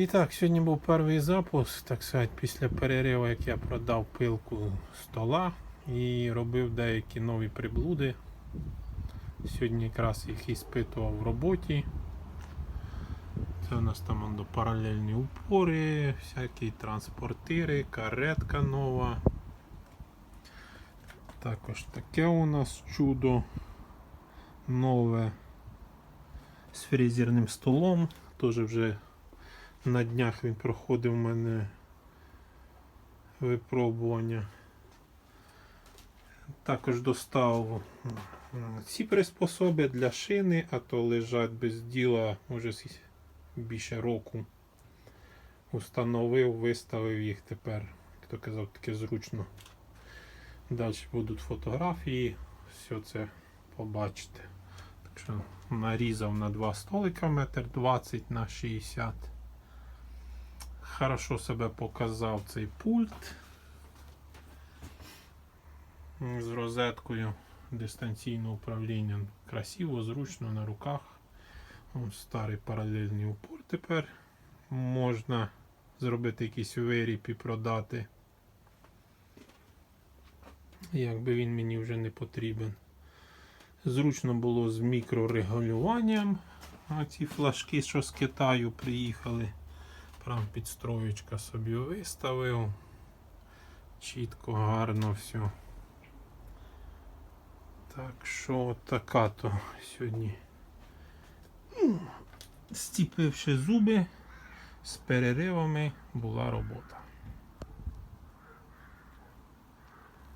І так, сьогодні був перший запуск, так сказати, після перериву, як я продав пилку стола і робив деякі нові приблуди. Сьогодні якраз їх іспитував в роботі. Це у нас там он, паралельні упори, всякі транспортири, каретка нова. Також таке у нас чудо нове з фрезерним столом. Теж вже на днях він проходив у мене випробування. Також достав ці приспособи для шини, а то лежать без діла с- більше року. Установив, виставив їх тепер. Хто казав, таке зручно. Далі будуть фотографії, все це побачите. Так що нарізав на два столика метр 20 на 60. Хорошо себе показав цей пульт з розеткою дистанційного управління. Красиво, зручно на руках. Старий паралельний упор тепер. Можна зробити якийсь виріб і продати. Якби він мені вже не потрібен. Зручно було з мікрорегулюванням. Ці флажки, що з Китаю приїхали. Прям підстроєчка собі виставив. Чітко, гарно все. Так що така то сьогодні. Стіпивши зуби з переривами була робота.